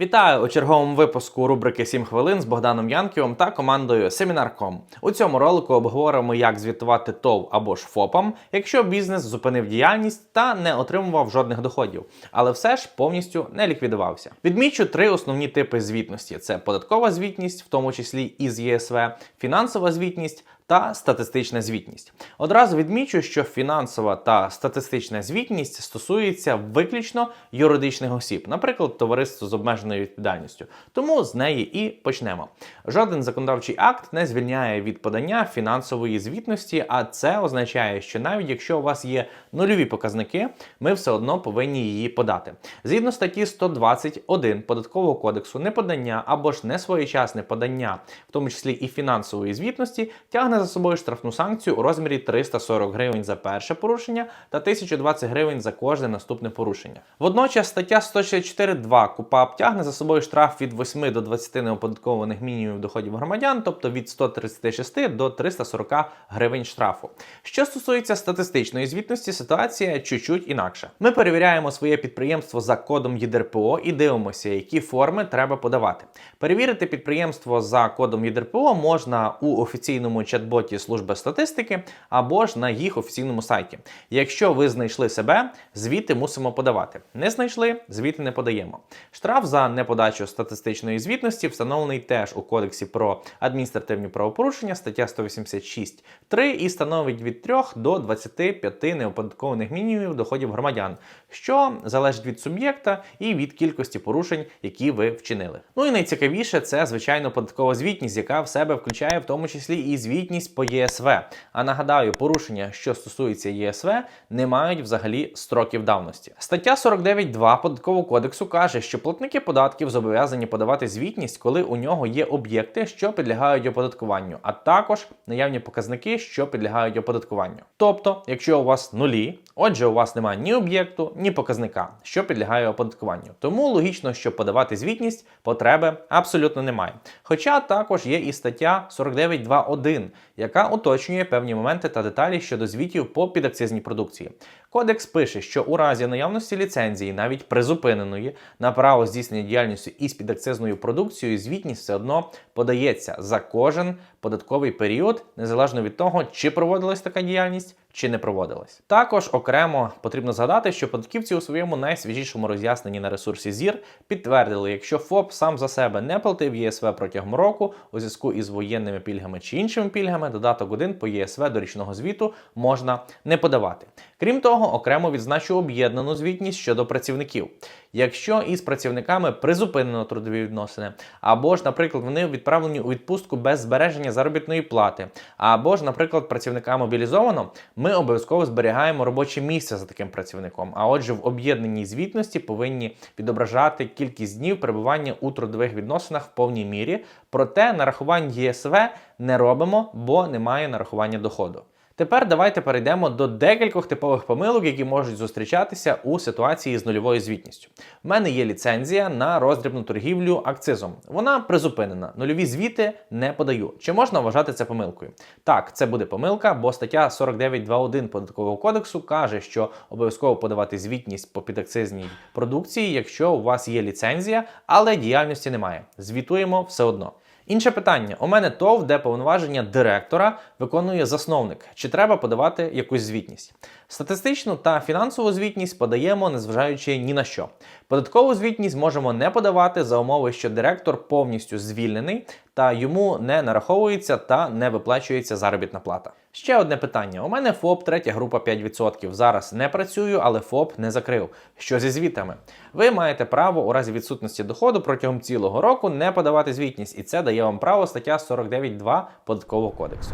Вітаю у черговому випуску рубрики «7 хвилин з Богданом Янківим та командою Семінар.ком. У цьому ролику обговоримо, як звітувати ТОВ або ж ФОПам, якщо бізнес зупинив діяльність та не отримував жодних доходів, але все ж повністю не ліквідувався. Відмічу три основні типи звітності: це податкова звітність, в тому числі із ЄСВ, фінансова звітність. Та статистична звітність. Одразу відмічу, що фінансова та статистична звітність стосується виключно юридичних осіб, наприклад, товариство з обмеженою відповідальністю. Тому з неї і почнемо. Жоден законодавчий акт не звільняє від подання фінансової звітності, а це означає, що навіть якщо у вас є нульові показники, ми все одно повинні її подати. Згідно статті 121 податкового кодексу, неподання або ж несвоєчасне подання, в тому числі і фінансової звітності, тягне за собою штрафну санкцію у розмірі 340 гривень за перше порушення та 1020 гривень за кожне наступне порушення. Водночас стаття 164.2 КУПАП тягне за собою штраф від 8 до 20 неоподаткованих мінімумів доходів громадян, тобто від 136 до 340 гривень штрафу. Що стосується статистичної звітності, ситуація чуть-чуть інакша. Ми перевіряємо своє підприємство за кодом ЄДРПО і дивимося, які форми треба подавати. Перевірити підприємство за кодом ЄДРПО можна у офіційному чат-боті служби статистики або ж на їх офіційному сайті. Якщо ви знайшли себе, звіти мусимо подавати. Не знайшли, звіти не подаємо. Штраф за неподачу статистичної звітності встановлений теж у кодексі про адміністративні правопорушення, стаття 186.3 і становить від 3 до 25 неоподаткованих мінімумів доходів громадян, що залежить від суб'єкта і від кількості порушень, які ви вчинили. Ну і найцікавіше це звичайно податкова звітність, яка в себе включає в тому числі і звітність по ЄСВ. А нагадаю, порушення, що стосується ЄСВ, не мають взагалі строків давності. Стаття 49.2 податкового кодексу каже, що платники податків зобов'язані подавати звітність, коли у нього є об'єкти, що підлягають оподаткуванню, а також наявні показники, що підлягають оподаткуванню. Тобто, якщо у вас нулі, отже, у вас немає ні об'єкту, ні показника, що підлягає оподаткуванню. Тому логічно, що подавати звітність потреби абсолютно немає. Хоча також є і стаття 49.2.1, яка уточнює певні моменти та деталі щодо звітів по підакцизній продукції. Кодекс пише, що у разі наявності ліцензії, навіть призупиненої, на право здійснення діяльності із підакцизною продукцією, звітність все одно подається за кожен податковий період, незалежно від того, чи проводилась така діяльність. Чи не проводилась. Також окремо потрібно згадати, що податківці у своєму найсвіжішому роз'ясненні на ресурсі ЗІР підтвердили, якщо ФОП сам за себе не платив ЄСВ протягом року у зв'язку із воєнними пільгами чи іншими пільгами, додаток 1 по ЄСВ до річного звіту можна не подавати. Крім того, окремо відзначу об'єднану звітність щодо працівників. Якщо із працівниками призупинено трудові відносини, або ж, наприклад, вони відправлені у відпустку без збереження заробітної плати, або ж, наприклад, працівника мобілізовано, ми обов'язково зберігаємо робоче місце за таким працівником. А отже, в об'єднаній звітності повинні відображати кількість днів перебування у трудових відносинах в повній мірі. Проте нарахувань ЄСВ не робимо, бо немає нарахування доходу. Тепер давайте перейдемо до декількох типових помилок, які можуть зустрічатися у ситуації з нульовою звітністю. У мене є ліцензія на роздрібну торгівлю акцизом. Вона призупинена. Нульові звіти не подаю. Чи можна вважати це помилкою? Так, це буде помилка, бо стаття 49.2.1 податкового кодексу каже, що обов'язково подавати звітність по підакцизній продукції, якщо у вас є ліцензія, але діяльності немає. Звітуємо все одно. Інше питання: у мене ТОВ, де повноваження директора виконує засновник. Чи треба подавати якусь звітність? Статистичну та фінансову звітність подаємо, незважаючи ні на що. Податкову звітність можемо не подавати за умови, що директор повністю звільнений та йому не нараховується та не виплачується заробітна плата. Ще одне питання: у мене ФОП, третя група 5%. Зараз не працюю, але ФОП не закрив. Що зі звітами? Ви маєте право у разі відсутності доходу протягом цілого року не подавати звітність, і це дає вам право стаття 49.2 податкового кодексу.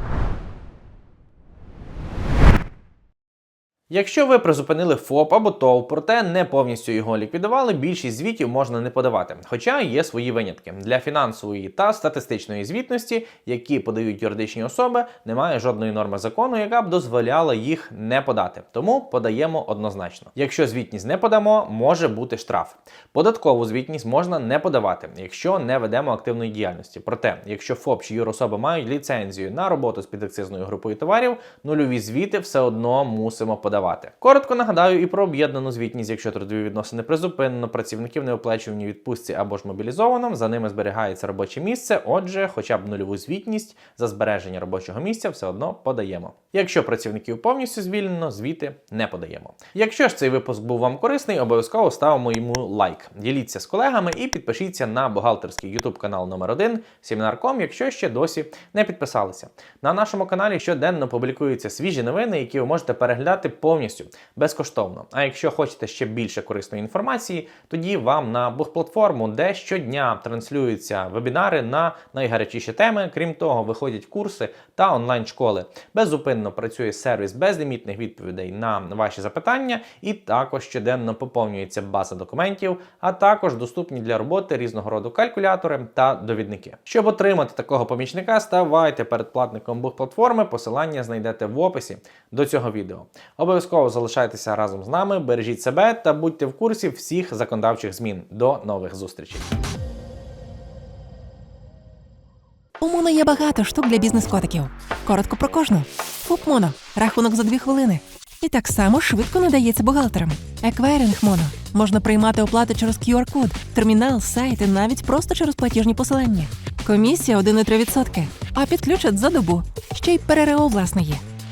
Якщо ви призупинили ФОП або ТОВ, проте не повністю його ліквідували, більшість звітів можна не подавати. Хоча є свої винятки. Для фінансової та статистичної звітності, які подають юридичні особи, немає жодної норми закону, яка б дозволяла їх не подати. Тому подаємо однозначно. Якщо звітність не подамо, може бути штраф. Податкову звітність можна не подавати, якщо не ведемо активної діяльності. Проте, якщо ФОП чи юрособи мають ліцензію на роботу з підакцизною групою товарів, нульові звіти все одно мусимо подавати. Подавати. Коротко нагадаю і про об'єднану звітність, якщо трудові відносини призупинено, працівників не оплачувані відпустці або ж мобілізовано, за ними зберігається робоче місце. Отже, хоча б нульову звітність за збереження робочого місця все одно подаємо. Якщо працівників повністю звільнено, звіти не подаємо. Якщо ж цей випуск був вам корисний, обов'язково ставимо йому лайк. Діліться з колегами і підпишіться на бухгалтерський YouTube канал номер 1 Семінар.com, якщо ще досі не підписалися. На нашому каналі щоденно публікуються свіжі новини, які ви можете переглядати повністю безкоштовно. А якщо хочете ще більше корисної інформації, тоді вам на бухплатформу, де щодня транслюються вебінари на найгарячіші теми. Крім того, виходять курси та онлайн-школи. Безупинно працює сервіс безлімітних відповідей на ваші запитання, і також щоденно поповнюється база документів, а також доступні для роботи різного роду калькулятори та довідники. Щоб отримати такого помічника, ставайте передплатником бухплатформи. Посилання знайдете в описі до цього відео. Обов'язково залишайтеся разом з нами, бережіть себе та будьте в курсі всіх законодавчих змін. До нових зустрічей. У Моно є багато штук для бізнес-котиків. Коротко про кожну. ФОП Моно. Рахунок за дві хвилини. І так само швидко надається бухгалтерам. Еквайринг Моно. Можна приймати оплати через QR-код, термінал, сайт і навіть просто через платіжні посилання. Комісія 1,3%, а підключать за добу. Ще й ПРРО власне є.